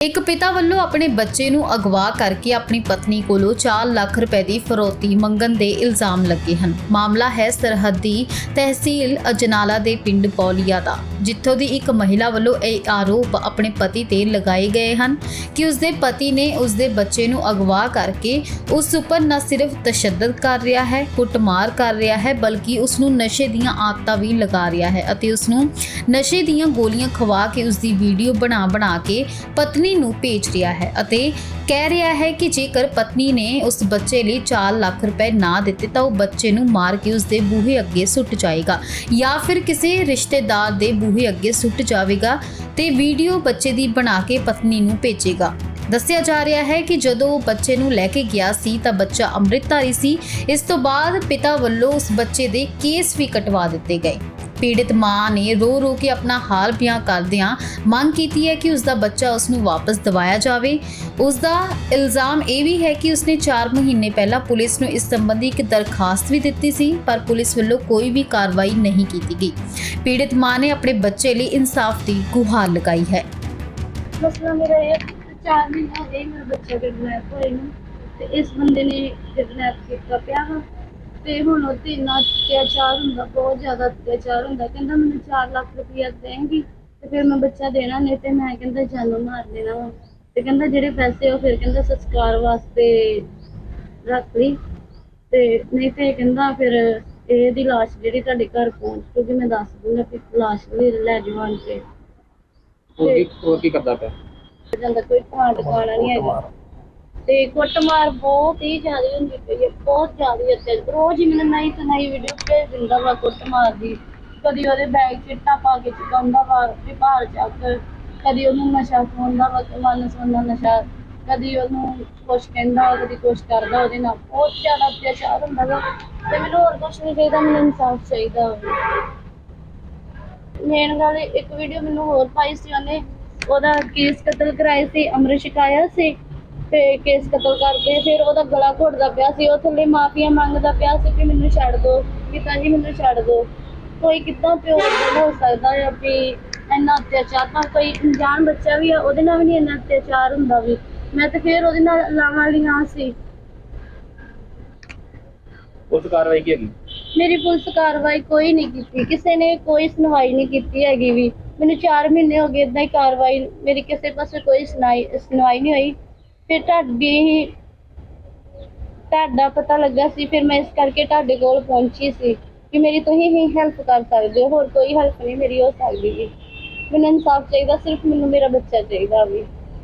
ਇੱਕ ਪਿਤਾ ਵੱਲੋਂ ਆਪਣੇ ਬੱਚੇ ਨੂੰ ਅਗਵਾ ਕਰਕੇ ਆਪਣੀ ਪਤਨੀ ਕੋਲੋਂ 4 ਲੱਖ ਰੁਪਏ ਦੀ ਫਰੋਤੀ ਮੰਗਣ ਦੇ ਇਲਜ਼ਾਮ ਲੱਗੇ ਹਨ। ਮਾਮਲਾ ਹੈ ਸਰਹੱਦੀ ਤਹਿਸੀਲ ਅਜਨਾਲਾ ਦੇ ਪਿੰਡ ਬੌਲੀਆ ਦਾ, ਜਿੱਥੋਂ ਦੀ ਇੱਕ ਮਹਿਲਾ ਵੱਲੋਂ ਇਹ ਆਰੋਪ ਆਪਣੇ ਪਤੀ ਤੇ ਲਗਾਏ ਗਏ ਹਨ ਕਿ ਉਸਦੇ ਪਤੀ ਨੇ ਉਸਦੇ ਬੱਚੇ ਨੂੰ ਅਗਵਾ ਕਰਕੇ ਉਸ ਉੱਪਰ ਨਾ ਸਿਰਫ ਤਸ਼ੱਦਦ ਕਰ ਰਿਹਾ ਹੈ, ਕੁੱਟਮਾਰ ਕਰ ਰਿਹਾ ਹੈ, ਬਲਕਿ ਉਸ ਨੂੰ ਨਸ਼ੇ ਦੀਆਂ ਆਦਤਾਂ ਵੀ ਲਗਾ ਰਿਹਾ ਹੈ ਅਤੇ ਉਸ ਨੂੰ ਨਸ਼ੇ ਦੀਆਂ ਗੋਲੀਆਂ ਖਵਾ ਕੇ ਉਸ ਦੀ ਵੀਡੀਓ ਬਣਾ ਬਣਾ ਕੇ ਪਤਨੀ ਨੂੰ ਭੇਜ ਰਿਹਾ ਹੈ ਅਤੇ ਕਹਿ ਰਿਹਾ ਹੈ ਕਿ ਜੇਕਰ ਪਤਨੀ ਨੇ ਉਸ ਬੱਚੇ ਲਈ 4 ਲੱਖ ਰੁਪਏ ਨਾ ਦਿੱਤੇ ਤਾਂ ਉਹ ਬੱਚੇ ਨੂੰ ਮਾਰ ਕੇ ਉਸ ਦੇ ਬੂਹੇ ਅੱਗੇ ਸੁੱਟ ਜਾਏਗਾ ਜਾਂ ਫਿਰ ਕਿਸੇ ਰਿਸ਼ਤੇਦਾਰ ਦੇ ਬੂਹੇ ਅੱਗੇ ਸੁੱਟ ਜਾਵੇਗਾ ਤੇ ਵੀਡੀਓ ਬੱਚੇ ਦੀ ਬਣਾ ਕੇ ਪਤਨੀ ਨੂੰ ਭੇਜੇਗਾ। ਦੱਸਿਆ ਜਾ ਰਿਹਾ ਹੈ ਕਿ ਜਦੋਂ ਉਹ ਬੱਚੇ ਨੂੰ ਲੈ ਕੇ ਗਿਆ ਸੀ ਤਾਂ ਬੱਚਾ ਅੰਮ੍ਰਿਤਧਾਰੀ ਸੀ। ਇਸ ਤੋਂ ਬਾਅਦ ਪਿਤਾ ਵੱਲੋਂ ਉਸ ਬੱਚੇ ਦੇ ਕੇਸ ਵੀ ਕਟਵਾ ਦਿੱਤੇ ਗਏ। ਪੀੜਿਤ ਮਾਂ ਨੇ ਰੋ ਰੋ ਕੇ ਆਪਣਾ ਹਾਲ ਬਿਆਨ ਕਰਦਿਆਂ ਮੰਗ ਕੀਤੀ ਹੈ ਕਿ ਉਸ ਦਾ ਬੱਚਾ ਉਸ ਨੂੰ ਵਾਪਸ ਦਿਵਾਇਆ ਜਾਵੇ। ਉਸ ਦਾ ਇਲਜ਼ਾਮ ਇਹ ਵੀ ਹੈ ਕਿ ਉਸਨੇ 4 ਮਹੀਨੇ ਪਹਿਲਾਂ ਪੁਲਿਸ ਨੂੰ ਇਸ ਸੰਬੰਧੀ ਇੱਕ ਦਰਖਾਸਤ ਵੀ ਦਿੱਤੀ ਸੀ, ਪਰ ਪੁਲਿਸ ਵੱਲੋਂ ਕੋਈ ਵੀ ਕਾਰਵਾਈ ਨਹੀਂ ਕੀਤੀ ਗਈ। ਪੀੜਿਤ ਮਾਂ ਨੇ ਆਪਣੇ ਬੱਚੇ ਲਈ ਇਨਸਾਫ ਦੀ ਗੁਹਾਰ ਲਗਾਈ ਹੈ। ਮਸਲਾ ਮੇਰਾ ਇਹ ਚਾਰ ਮਹੀਨੇ ਹੋ ਗਏ ਮੇਰੇ ਬੱਚੇ ਕਿਡਨੈਪ ਹੋਏ ਨੂੰ, ਤੇ ਇਸ ਬੰਦੇ ਨੇ ਕਿਡਨੈਪ ਕੀਤਾ ਪਿਆ ਵਾ। ਤੇ ਹੁਣ ਉਹ ਤੇ ਇੰਨਾ ਅਤਿਆਚਾਰ ਹੁੰਦਾ ਬਹੁਤ ਜ਼ਿਆਦਾ ਅਤਿਆਚਾਰ ਹੁੰਦਾ। ਕਹਿੰਦਾ ਮੈਨੂੰ 4 ਲੱਖ ਰੁਪਇਆ ਦੇਂਗੀ ਤੇ ਫਿਰ ਮੈਂ ਬੱਚਾ ਦੇਣਾ ਨਹੀਂ ਤੇ ਮੈਂ ਕਹਿੰਦਾ ਜਾਨੋਂ ਮਾਰ ਦੇਣਾ ਵਾ। ਤੇ ਕਹਿੰਦਾ ਜਿਹੜੇ ਪੈਸੇ ਉਹ ਫਿਰ ਕਹਿੰਦਾ ਸੰਸਕਾਰ ਵਾਸਤੇ ਰੱਖ ਲਈ। ਤੇ ਨਹੀਂ ਤੇ ਕਹਿੰਦਾ ਫਿਰ ਇਹਦੀ ਲਾਸ਼ ਜਿਹੜੀ ਤੁਹਾਡੇ ਘਰ ਪਹੁੰਚ ਜੂਗੀ ਮੈਂ ਦੱਸ ਦੂੰਗਾ ਕਿ ਲਾਸ਼ ਵੀ ਲੈ ਜਾਓ ਆਣ ਕੇ। ਹੋਰ ਕੀ ਹੋਰ ਕੀ ਕਰਦਾ ਪਿਆ? ਜਾਂਦਾ ਕੋਈ ਖਾਣ ਟਿਕਾਣਾ ਨਹੀਂ ਹੈਗਾ। ਤੇ ਕੁੱਟਮਾਰ ਬਹੁਤ ਹੀ ਜ਼ਿਆਦਾ ਹੁੰਦੀ ਪਈ ਹੈ, ਬਹੁਤ ਜ਼ਿਆਦਾ ਅੱਤੇ ਰੋਜ਼ ਹੀ ਮੈਨੂੰ ਨਹੀਂ ਤੇ ਨਹੀਂ ਵੀਡੀਓ ਭੇਜ ਦਿੰਦਾ ਵਾ ਕੁੱਟਮਾਰ ਦੀ। ਕਦੀ ਉਹਦੇ ਬੈਗ ਚਿੱਟਾ ਪਾ ਕੇ ਚੁਕਾਉਂਦਾ ਵਾ, ਵੀ ਭਾਲ ਚੱਕ। ਕਦੀ ਉਹਨੂੰ ਨਸ਼ਾ ਖਵਾਉਂਦਾ ਵਾ ਮਨ ਸੋਨਾ ਨਸ਼ਾ। ਕਦੀ ਉਹਨੂੰ ਕੁਛ ਕਹਿੰਦਾ, ਕਦੀ ਕੁਛ ਕਰਦਾ ਉਹਦੇ ਨਾਲ। ਬਹੁਤ ਜ਼ਿਆਦਾ ਅਤਿਆਚਾਰ ਹੁੰਦਾ ਵਾ। ਤੇ ਮੈਨੂੰ ਹੋਰ ਕੁਛ ਨਹੀਂ ਚਾਹੀਦਾ, ਮੈਨੂੰ ਇਨਸਾਫ ਚਾਹੀਦਾ। ਮੇਨ ਗੱਲ ਇੱਕ ਵੀਡੀਓ ਮੈਨੂੰ ਹੋਰ ਪਾਈ ਸੀ ਉਹਨੇ। ਉਹਦਾ ਕੇਸ ਕਤਲ ਕਰਾਇਆ ਸੀ, ਅਮਰਿਤ ਛਕਾਇਆ ਸੀ। ਤੇ ਕੇਸ ਕਤਲ ਕਰਕੇ ਫਿਰ ਉਹਦਾ ਗਲਾ ਘੁੱਟਦਾ ਪਿਆ ਸੀ। ਉਹ ਥੱਲੇ ਮਾਫੀਆ ਮੰਗਦਾ ਪਿਆ ਸੀ ਕਿ ਮੈਨੂੰ ਛੱਡ ਦਿਓ ਪਿਤਾ ਜੀ ਮੈਨੂੰ ਛੱਡ ਦਿਓ ਕੋਈ ਕਿੱਦਾਂ ਪਿਓ ਏਦਾਂ ਹੋ ਸਕਦਾ ਹੈ ਵੀ ਇੰਨਾ ਅਤਿਆਚਾਰ? ਤਾਂ ਕੋਈ ਅਣਜਾਣ ਬੱਚਾ ਵੀ ਆ ਉਹਦੇ ਨਾਲ ਵੀ ਨਹੀਂ ਇੰਨਾ ਅਤਿਆਚਾਰ ਹੁੰਦਾ ਵੀ। ਮੈਂ ਤੇ ਫਿਰ ਉਹਦੇ ਨਾਲ ਲਾਵਾਂ ਲੀਆਂ ਸੀ। ਉਸ ਕਾਰਵਾਈ ਕੀ ਹੈਗੀ? ਮੇਰੀ ਪੁਲਿਸ ਕਾਰਵਾਈ ਕੋਈ ਨਹੀਂ ਕੀਤੀ। ਕਿਸੇ ਨੇ ਕੋਈ ਸੁਣਵਾਈ ਨਹੀਂ ਕੀਤੀ ਹੈਗੀ ਵੀ। ਮੈਨੂੰ 4 ਮਹੀਨੇ ਹੋ ਗਏ ਇਦਾਂ ਹੀ ਕਾਰਵਾਈ ਮੇਰੀ ਕਿਸੇ ਪਾਸੇ ਕੋਈ ਸੁਣਾਈ ਸੁਣਵਾਈ ਨਹੀਂ ਹੋਈ। ਫਿਰ ਤੁਹਾਡੀ ਹੀ ਤੁਹਾਡਾ ਪਤਾ ਲੱਗਾ ਸੀ, ਫਿਰ ਮੈਂ ਇਸ ਕਰਕੇ ਤੁਹਾਡੇ ਕੋਲ ਪਹੁੰਚੀ ਸੀ ਕਿ ਮੇਰੀ ਤੁਸੀਂ ਹੀ ਹੈਲਪ ਕਰ ਸਕਦੇ ਹੋ, ਹੋਰ ਕੋਈ ਹੈਲਪ ਨਹੀਂ ਮੇਰੀ ਹੋ ਸਕਦੀ ਜੀ। ਮੈਨੂੰ ਇਨਸਾਫ ਚਾਹੀਦਾ, ਸਿਰਫ ਮੈਨੂੰ ਮੇਰਾ ਬੱਚਾ ਚਾਹੀਦਾ ਵੀ।